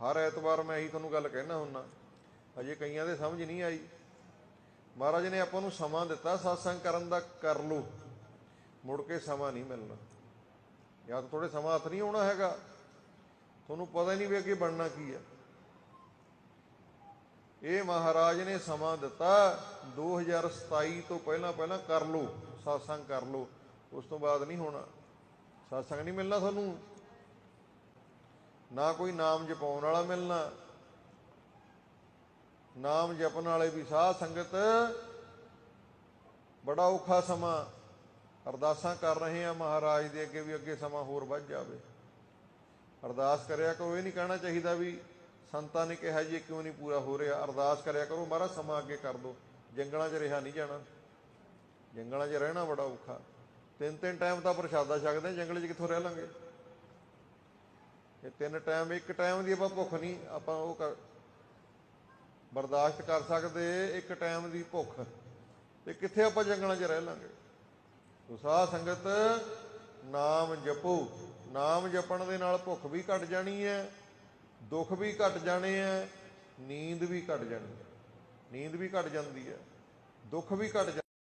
ਹਰ ਐਤਵਾਰ ਮੈਂ ਇਹੀ ਤੁਹਾਨੂੰ ਗੱਲ ਕਹਿਣਾ ਹੁੰਨਾ, ਅਜੇ ਕਈਆਂ ਦੇ ਸਮਝ ਨਹੀਂ ਆਈ। ਮਹਾਰਾਜ ਨੇ ਆਪਾਂ ਨੂੰ ਸਮਾਂ ਦਿੱਤਾ, satsang ਕਰਨ ਦਾ ਕਰ ਲੋ ਮੁੜ ਕੇ ਸਮਾਂ ਨਹੀਂ ਮਿਲਣਾ। ਜਾਂ ਤਾਂ ਥੋੜੇ ਸਮਾਂ ਹੱਥ ਨਹੀਂ ਆਉਣਾ ਹੈਗਾ। ਤੁਹਾਨੂੰ ਪਤਾ ਹੀ ਨਹੀਂ ਵੀ ਅੱਗੇ ਬਣਨਾ ਕੀ ਹੈ ਇਹ ਮਹਾਰਾਜ ਨੇ ਸਮਾਂ ਦਿੱਤਾ 2027 ਤੋਂ ਪਹਿਲਾਂ ਪਹਿਲਾਂ ਕਰ ਲੋ satsang ਕਰ ਲੋ ਉਸ ਤੋਂ ਬਾਅਦ ਨਹੀਂ ਹੋਣਾ। satsang ਨਹੀਂ ਮਿਲਣਾ ਤੁਹਾਨੂੰ। ਨਾ ਕੋਈ ਨਾਮ ਜਪਾਉਣ ਵਾਲਾ ਮਿਲਣਾ। ਨਾਮ ਜਪਣ ਵਾਲੇ ਵੀ ਸਾਧ ਸੰਗਤ ਬੜਾ ਔਖਾ ਸਮਾਂ ਅਰਦਾਸਾਂ ਕਰ ਰਹੇ ਆ ਮਹਾਰਾਜ ਦੇ ਅੱਗੇ ਵੀ ਅੱਗੇ ਸਮਾਂ ਹੋਰ ਵੱਧ ਜਾਵੇ। ਅਰਦਾਸ ਕਰਿਆ ਕਰੋ, ਇਹ ਨਹੀਂ ਕਹਿਣਾ ਚਾਹੀਦਾ ਵੀ ਸੰਤਾਂ ਨੇ ਕਿਹਾ ਜੀ ਕਿਉਂ ਨਹੀਂ ਪੂਰਾ ਹੋ ਰਿਹਾ। ਅਰਦਾਸ ਕਰਿਆ ਕਰੋ, ਮਹਾਰਾਜ ਸਮਾਂ ਅੱਗੇ ਕਰ ਦਿਓ ਜੰਗਲਾਂ 'ਚ ਰਿਹਾ ਨਹੀਂ ਜਾਣਾ। ਜੰਗਲਾਂ 'ਚ ਰਹਿਣਾ ਬੜਾ ਔਖਾ। ਤਿੰਨ ਤਿੰਨ ਟਾਈਮ ਤਾਂ ਪ੍ਰਸ਼ਾਦਾ ਛਕਦੇ ਜੰਗਲ 'ਚ ਕਿੱਥੋਂ ਰਹਿ ਲਾਂਗੇ? ਇਹ ਤਿੰਨ ਟਾਈਮ, ਇੱਕ ਟਾਈਮ ਦੀ ਆਪਾਂ ਭੁੱਖ ਨਹੀਂ, ਆਪਾਂ ਉਹ ਕਰ ਬਰਦਾਸ਼ਤ ਕਰ ਸਕਦੇ, ਇੱਕ ਟਾਈਮ ਦੀ ਭੁੱਖ। ਤੇ ਕਿੱਥੇ ਆਪਾਂ ਜੰਗਲਾਂ 'ਚ ਰਹਿ ਲਾਂਗੇ? ਸੋ ਸਾਧ ਸੰਗਤ, ਨਾਮ ਜਪੋ। ਨਾਮ ਜਪਣ ਦੇ ਨਾਲ ਭੁੱਖ ਵੀ ਘਟ ਜਾਣੀ ਹੈ, ਦੁੱਖ ਵੀ ਘਟ ਜਾਣੇ ਹੈ, ਨੀਂਦ ਵੀ ਘਟ ਜਾਣੀ ਹੈ। ਨੀਂਦ ਵੀ ਘਟ ਜਾਂਦੀ ਹੈ। ਦੁੱਖ ਵੀ ਘਟ